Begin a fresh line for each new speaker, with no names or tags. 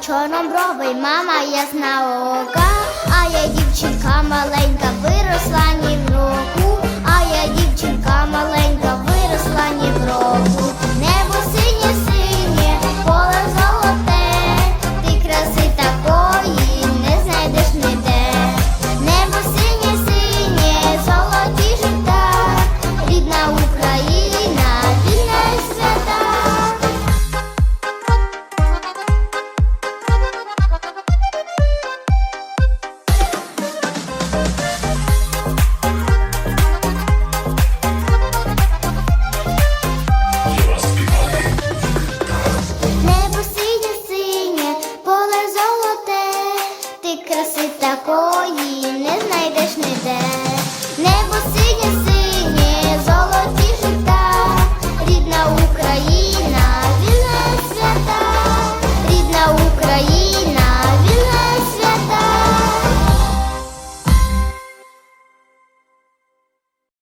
чорнобровий, мама ясна ока. śmieszny dzień.